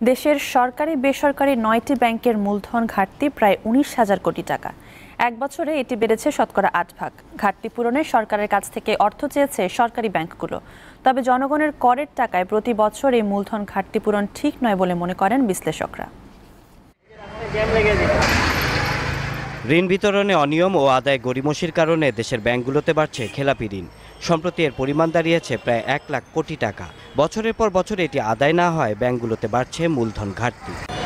দেশের সরকারি বেসরকারি নয়টি ব্যাংকের মূলধন ঘাটতি প্রায় উনিশ হাজার কোটি টাকা। এক বছরে এটি বেড়েছে শতকরা আট ভাগ। ঘাটতি পূরণে সরকারের কাছ থেকে অর্থ চেয়েছে সরকারি ব্যাংকগুলো। তবে জনগণের করের টাকায় প্রতি বছর এই মূলধন ঘাটতি পূরণ ঠিক নয় বলে মনে করেন বিশ্লেষকরা। ঋণ বিতরণে অনিয়ম ও আদায় গড়িমসির কারণে দেশের ব্যাংকগুলোতে বাড়ছে খেলাপি ঋণ। সম্প্রতি এর পরিমাণ দাঁড়িয়েছে প্রায় এক লাখ কোটি টাকা। বছরের পর বছর এটি আদায় না হয়, ব্যাংকগুলোতে বাড়ছে মূলধন ঘাটতি।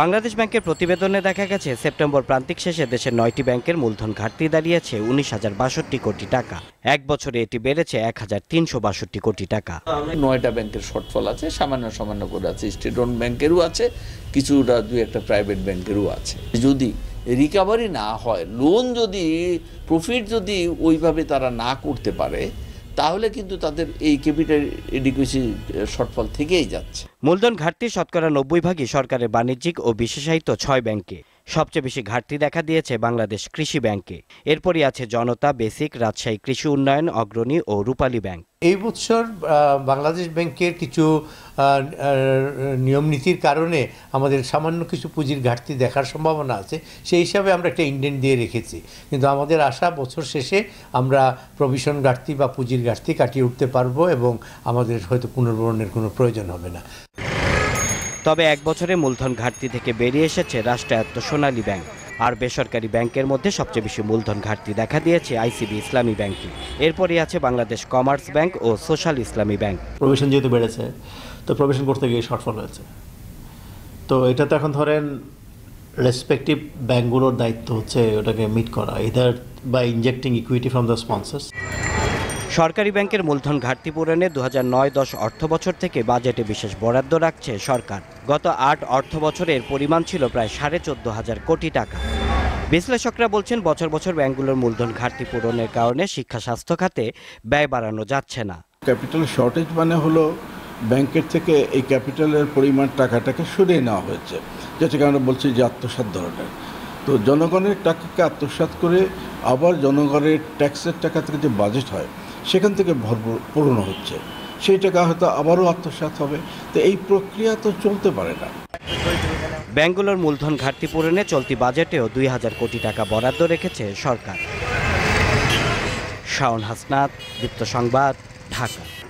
বাংলাদেশ ব্যাংকের প্রতিবেদনে দেখা গেছে, সেপ্টেম্বর প্রান্তিক শেষে দেশের নয়টি ব্যাংকের মূলধন ঘাটতি দাঁড়িয়েছে উনিশ হাজার বাষট্টি কোটি টাকা। এক বছরে এটি বেড়েছে এক হাজার তিনশো বাষট্টি কোটি টাকা। নয়টা ব্যাংকের শর্টফল আছে, সামান্য সামান্য করে আছে স্টেট ব্যাংক ব্যাংকেরও আছে, কিছুটা দুই একটা প্রাইভেট ব্যাংকেরও আছে। যদি রিকাভারি না হয় লোন যদি প্রফিট যদি ওইভাবে তারা না করতে পারে তাহলে কিন্তু তাদের এই ক্যাপিটাল এডিকুয়েসি শর্টফল থেকেই যাচ্ছে। মূলধন ঘাটতি শতকরা নব্বই ভাগই সরকারের বাণিজ্যিক ও বিশেষায়িত ছয় ব্যাংকে। সবচেয়ে বেশি ঘাটতি দেখা দিয়েছে বাংলাদেশ কৃষি ব্যাংকে। এরপরই আছে জনতা, বেসিক, রাজশাহী কৃষি উন্নয়ন, অগ্রণী ও রূপালী ব্যাংক। এই বছর বাংলাদেশ ব্যাংকের কিছু নিয়ম নীতির কারণে আমাদের সামান্য কিছু পুঁজির ঘাটতি দেখার সম্ভাবনা আছে, সেই হিসাবে আমরা একটা ইন্ডেন্ট দিয়ে রেখেছি। কিন্তু আমাদের আশা, বছর শেষে আমরা প্রভিশন ঘাটতি বা পুঁজির ঘাটতি কাটিয়ে উঠতে পারব এবং আমাদের হয়তো পুনর্বরণের কোনো প্রয়োজন হবে না। তবে এক বছরে মূলধন ঘাটতি থেকে বেরিয়ে এসেছে রাষ্ট্রায়ত্ত সোনালী ব্যাংক। আর বেসরকারি ব্যাংকের মধ্যে সবচেয়ে বেশি মূলধন ঘাটতি দেখা দিয়েছে আইসিবি ইসলামী ব্যাংকে এরপরই আছে বাংলাদেশ কমার্স ব্যাংক ও সোশ্যাল ইসলামী ব্যাংক। প্রভিশন যেহেতু বেড়েছে, তো প্রভিশন করতে গিয়ে শর্টফল হয়েছে। তো এটা তো এখন ধরেন রেসপেক্টিভ ব্যাঙ্কগুলোর দায়িত্ব হচ্ছে ওটাকে মিট করা ইদার বা injecting equity from the sponsors সরকারি ব্যাংকের মূলধন ঘাটতি পূরণে দু হাজার নয় দশ অর্থ বছর থেকে বাজেটে বিশেষ বরাদ্দ রাখছে সরকার। গত আট অর্থ বছরের পরিমাণ ছিল প্রায় সাড়ে চোদ্দ হাজার কোটি টাকা। বিশ্লেষকরা বলছেন, বছর বছর ব্যাংকগুলোর মূলধন ঘাটতি পূরণের কারণে শিক্ষা, স্বাস্থ্য খাতে ব্যয় বাড়ানো যাচ্ছে না। ক্যাপিটাল শর্টেজ মানে হলো ব্যাংকের থেকে এই ক্যাপিটালের পরিমাণ টাকাটাকে সরিয়ে নেওয়া হয়েছে যেটাকে আমরা বলছি যে আত্মসাৎ ধরনের। তো জনগণের টাকাকে আত্মসাৎ করে আবার জনগণের ট্যাক্সের টাকা থেকে যে বাজেট হয় সেখান থেকে ভরপুর, পূরণ হচ্ছে। সেই টাকা হয়তো আবারও আত্মসাত হবে। তো এই প্রক্রিয়া তো চলতে পারে না। ব্যাংকগুলোর মূলধন ঘাটতি পূরণে চলতি বাজেটেও দুই হাজার কোটি টাকা বরাদ্দ রেখেছে সরকার। শাওন হাসনাত, দীপ্ত সংবাদ, ঢাকা।